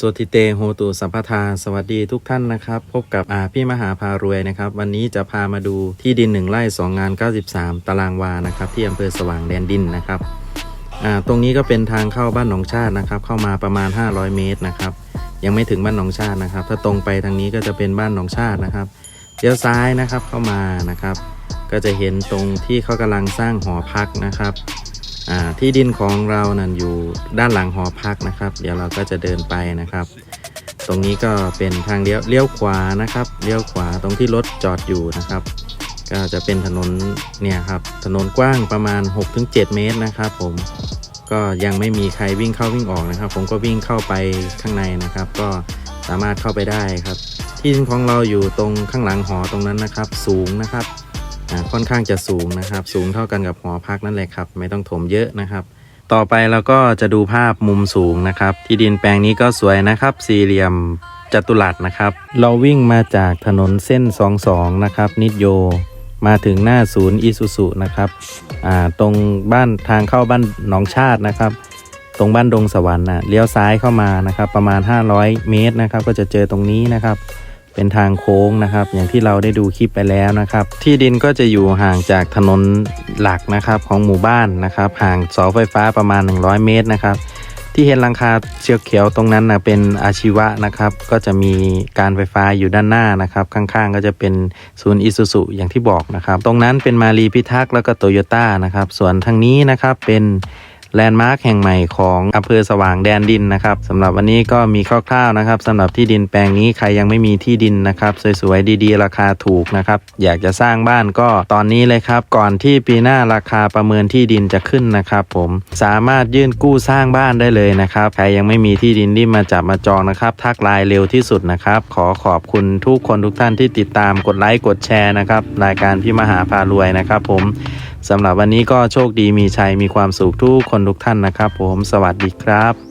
สวติเตโหตุสัมปทา สวัสดีทุกท่านนะครับ พบกับอาพี่มหาพารวยนะครับ วันนี้จะพามาดูที่ดินหนึ่งไร่สองงาน 93 ตารางวานะครับที่อำเภอสว่างแดนดินนะครับตรงนี้ก็เป็นทางเข้าบ้านหนองชาตินะครับ เข้ามาประมาณ 500 เมตรนะครับ ยังไม่ถึงบ้านหนองชาตินะครับ ถ้าตรงไปทางนี้ก็จะเป็นบ้านหนองชาตินะครับเลี้ยวซ้ายนะครับเข้ามานะครับ ก็จะเห็นตรงที่เขากำลังสร้างหอพักนะครับ ที่ดินของเรานั่นอยู่ด้านหลังหอพักนะครับ เดี๋ยวเราก็จะเดินไปนะครับ ตรงนี้ก็เป็นทางเลี้ยวเลี้ยวขวานะครับเลี้ยวขวาตรงที่รถจอดอยู่นะครับ ก็จะเป็นถนนเนี่ยครับถนนกว้างประมาณ 6-7 เมตรนะครับ ผมก็ยังไม่มีใครวิ่งเข้าวิ่งออกนะครับ ผมก็วิ่งเข้าไปข้างในนะครับ ก็สามารถเข้าไปได้ครับ ที่ดินของเราอยู่ตรงข้างหลังหอตรงนั้นนะครับ สูงนะครับ ค่อนข้างจะสูงนะครับ สูงเท่ากันกับหอพักนั่นแหละครับ ไม่ต้องถมเยอะนะครับ ต่อไปเราก็จะดูภาพมุมสูงนะครับ ที่ดินแปลงนี้ก็สวยนะครับ สี่เหลี่ยมจัตุรัสนะครับ เราวิ่งมาจากถนนเส้น 22 นะครับ นิดโยมาถึงหน้าศูนย์อิสุสุนะครับตรงบ้านทางเข้าบ้านหนองชาตินะครับ ตรงบ้านดงสวรรค์นะเลี้ยวซ้ายเข้ามานะครับ ประมาณ 500 เมตรนะครับ ก็จะเจอตรงนี้นะครับ เป็นทางโค้งนะครับ อย่างที่เราได้ดูคลิปไปแล้วนะครับ ที่ดินก็จะอยู่ห่างจากถนนหลักนะครับของหมู่บ้านนะครับ ห่างเสาไฟฟ้าประมาณ 100 เมตรนะครับ ที่เห็นหลังคาเชือกเขียวตรงนั้นนะเป็นอาชีวะนะครับ ก็จะมีการไฟฟ้าอยู่ด้านหน้านะครับ ข้างๆ ก็จะเป็นศูนย์อิสุสุอย่างที่บอกนะครับ ตรงนั้นเป็นมารีพิทักษ์แล้วก็โตโยต้านะครับ ส่วนทางนี้นะครับเป็น แลนด์มาร์คแห่งใหม่ของอำเภอสว่างแดนดินนะครับสำหรับวันนี้ก็มีคร่าวๆนะครับสำหรับที่ดินแปลงนี้ใครยังไม่มีที่ดินนะครับ สวยๆดีๆ ราคาถูกนะครับ อยากจะสร้างบ้านก็ตอนนี้เลยครับ ก่อนที่ปีหน้าราคาประเมินที่ดินจะขึ้นนะครับ ผมสามารถยื่นกู้สร้างบ้านได้เลยนะครับใครยังไม่มีที่ดินรีบมาจับมาจองนะครับ ทักไลน์เร็วที่สุดนะครับ ขอขอบคุณทุกคนทุกท่านที่ติดตามกดไลค์กดแชร์นะครับรายการพี่มหาพารวยนะครับ ผม สำหรับวันนี้ก็โชคดีมีชัยมีความสุขทุกคนทุกท่านนะครับ ผมสวัสดีครับ